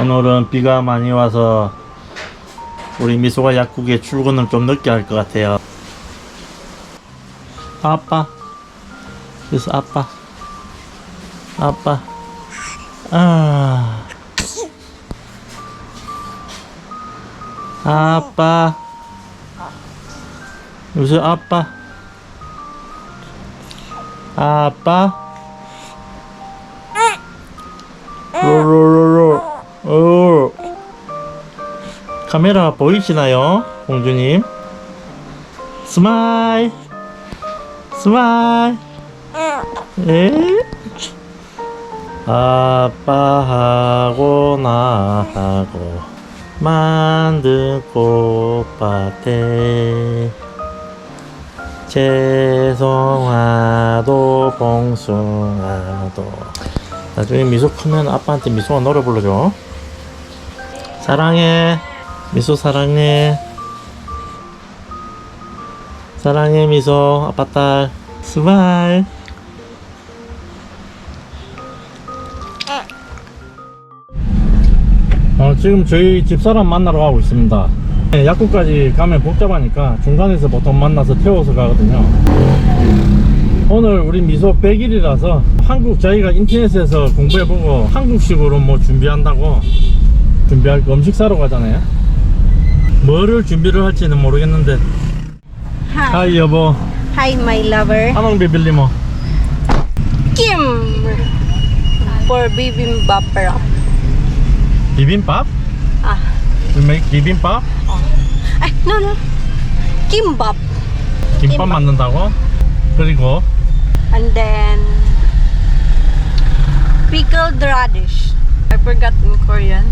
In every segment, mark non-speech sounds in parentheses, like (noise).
오늘은 비가 많이 와서 우리 미소가 약국에 출근을 좀 늦게 할 것 같아요. 아빠. 그래서 아빠. 아빠. 아. 아빠. 요새 아빠. 아빠. 로로 카메라 보이시나요? 공주님? 스마일. 스마일. 에? 아빠하고 나하고 만든 꽃밭에 죄송하도 봉숭아도 나중에 미소 크면 아빠한테 미소가 노래 불러줘 사랑해 미소 사랑해 사랑해 미소 아빠 딸 스마일 어, 지금 저희 집사람 만나러 가고 있습니다. 네, 약국까지 가면 복잡하니까 중간에서 보통 만나서 태워서 가거든요. 오늘 우리 미소 100일이라서 한국 저희가 인터넷에서 공부해보고 한국식으로 뭐 준비한다고 준비할 거 음식 사러 가잖아요. 뭐를 준비를 할지는 모르겠는데. Hi. 하이 여보, Hi, my lover. 한옥 비빌리 뭐. Kim for bibimbap wrap. 비빔밥? Ah. We make 비빔밥? Ay, no, no. 김밥 김밥. 만든다고? 그리고 And then pickled radish. I forgot in Korean.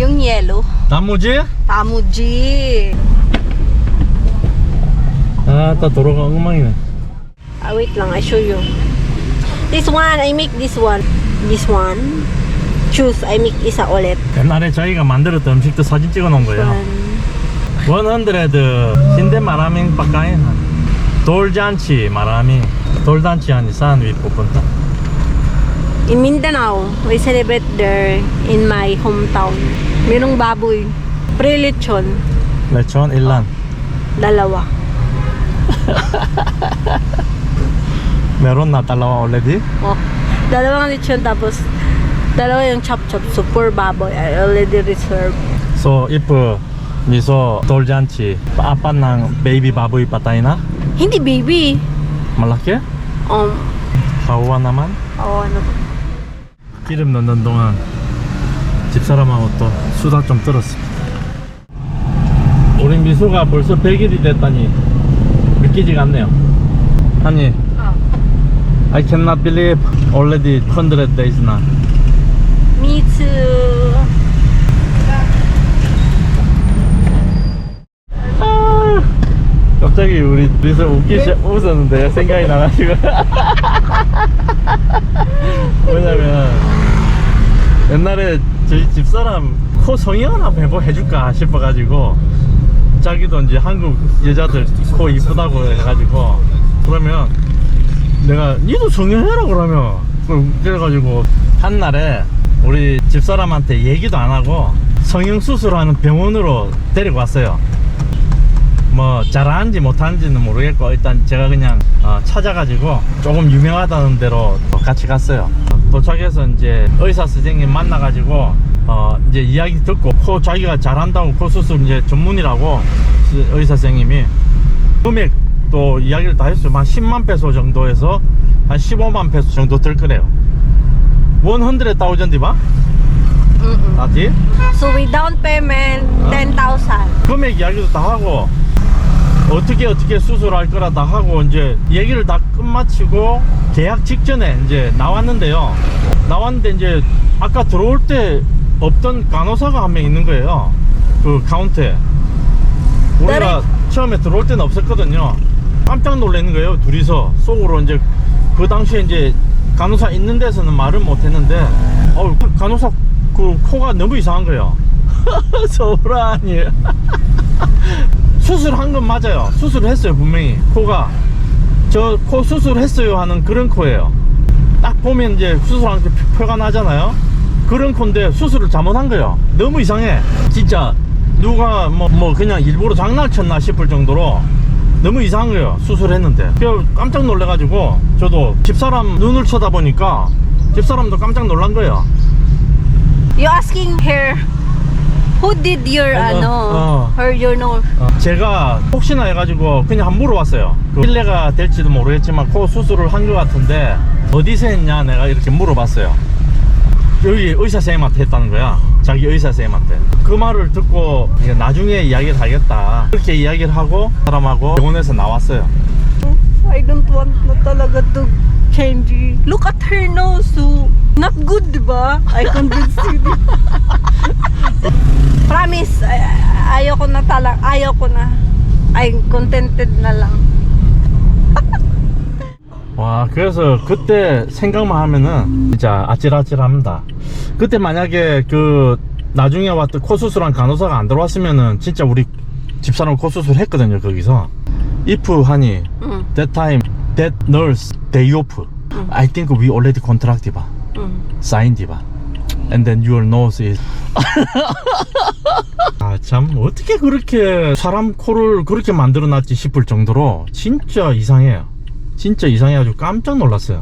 Yung yellow. 단무지? Tamuji. 아, 또 도로가 엉망이네. Ah, wait lang, I show you. This one, I make this one. This one. Choose, I make isa ulit. 옛날에 저희가 만들었던 음식도 사진 찍어 놓은 거예요. One. 100 hindi maraming pagkain. 돌잔치 marami. 돌잔치 saan we pupunta? In Mindanao, we celebrate there in my hometown. Merong baboy. Pre-lechon. Lechon, ilan? Dalawa. Meron na dalawa already? Oh. Dalawang lechon tapos dalawa yung chop chop soup for baboy. I already reserved. So, if uh, miso doljanchi, apat ng baby baboy patay na? Hindi baby. Malaki? Um, Kawawa naman? Oo, ano. Kirim nandun doon 집사람하고 또 수다 좀 떨었습니다. 우리 미소가 벌써 100일이 됐다니 믿기지가 않네요. 아니, I cannot believe already 100 days now. Me too. 아, 갑자기 우리 미소 웃기 시 웃었는데 생각이 나가지고. (laughs) 왜냐면 옛날에 저희 집사람 코 성형 한번 해보 해줄까? 싶어가지고 자기도 이제 한국 여자들 코 이쁘다고 해가지고 그러면 내가 니도 성형해라 그러면. 그래가지고 한 날에 우리 집사람한테 얘기도 안 하고 성형 수술하는 병원으로 데리고 왔어요. 뭐 잘하는지 못하는지는 모르겠고 일단 제가 그냥 어, 찾아가지고 조금 유명하다는 데로 같이 갔어요 도착해서 이제 의사 선생님 만나가지고 어 이제 이야기 듣고 코 자기가 잘한다고 코 수술 이제 전문이라고 스- 의사 선생님이 금액 또 이야기를 다 했어요 한 10만 페소 정도에서 한 15만 페소 정도 들 거래요 100,000 디바? Mm-mm. 나지? So, with down payment, 10,000. 금액 이야기도 다 하고 어떻게 어떻게 수술할 거라 다 하고 이제 얘기를 다끝 마치고 계약 직전에 이제 나왔는데요. 나왔는데 이제 아까 들어올 때 없던 간호사가 한 명 있는 거예요. 그 카운터에. 우리가 처음에 들어올 때는 없었거든요. 깜짝 놀라는 거예요. 둘이서 속으로 이제 그 당시에 이제 간호사 있는 데서는 말을 못 했는데 어 간호사 그 코가 너무 이상한 거예요. (laughs) 소란이 수술한 건 맞아요. 수술했어요 분명히 코가 저 코 수술했어요 하는 그런 코예요. 딱 보면 이제 수술한 게 표- 표가 나잖아요. 그런 건데 수술을 잘못한 거야 너무 이상해 진짜 누가 뭐, 뭐 그냥 일부러 장난쳤나 싶을 정도로 너무 이상한 거예요 수술했는데 깜짝 놀래 가지고 저도 집사람 눈을 쳐다보니까 집사람도 깜짝 놀란 거예요 You asking her who did your Ano? ano, Oh. her your nose? 어, 제가 혹시나 해가지고 그냥 한번 물어봤어요 그 신뢰가 될지도 모르겠지만 코 수술을 한 것 같은데 어디서 했냐 내가 이렇게 물어봤어요 여기 의사 선생님한테 했다는 거야 자기 의사 선생님한테 그 말을 듣고 나중에 이야기를 하겠다 그렇게 이야기를 하고 사람하고 병원에서 나왔어요 I don't want na talaga to change. Look at her nose, so not good, di ba? I convinced you. (laughs) di ba? Promise, ay- ayoko na talaga, ayoko na. I'm contented na lang. 와 그래서 그때 생각만 하면은 진짜 아찔아찔합니다 그때 만약에 그 나중에 왔던 코 수술한 간호사가 안 들어왔으면은 진짜 우리 집사람 코 수술 했거든요 거기서 if 하니 응, that time that nurse day off I think we already contracted 봐 응. signed 봐 and then your nose is 아참 어떻게 그렇게 사람 코를 그렇게 만들어 놨지 싶을 정도로 진짜 이상해요 진짜 이상해 가지고 깜짝 놀랐어요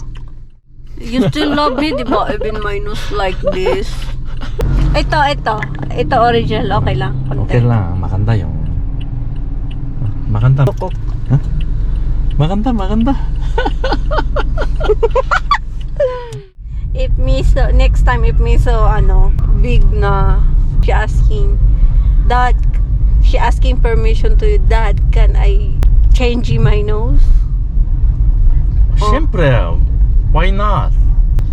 You still love me, di ba? Even my nose like this. Ito, ito. Ito original. Okay lang. 오케이 maganda yung maganda Kokok. 어? maganda maganda If me so, next time if me so, ano, big na, she asking, Dad, she asking permission to you, Dad, can I change my nose? Siyempre, why not?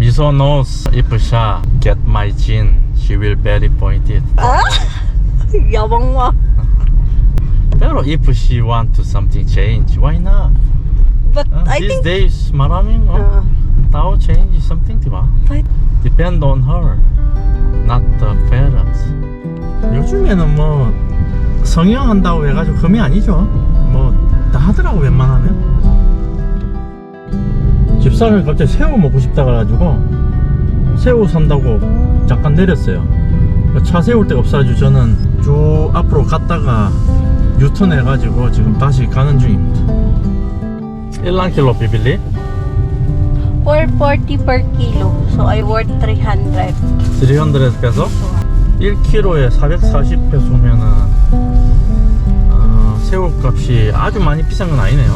Miso knows if siya get my chin, she will very pointed. Ah? (laughs) Yabang mo. (laughs) Pero if she want to something change, why not? But Uh, I these think, days, maraming oh, uh, tao change something, di ba? Depend on her, not the parents. 요즘에는 뭐 성형한다고 해가지고 금이 아니죠. 뭐 다 하더라고 웬만하면. 집사람이 갑자기 새우 먹고 싶다 그래가지고 새우 산다고 잠깐 내렸어요. 차 세울 데가 없어가지고 저는 쭉 앞으로 갔다가 유턴 해가지고 지금 다시 가는 중입니다. 1킬로 비빌리 440 per kilo. So, I worth 300. 300 peso 1kg에 440 peso면은 어, 새우값이 아주 많이 비싼 건 아니네요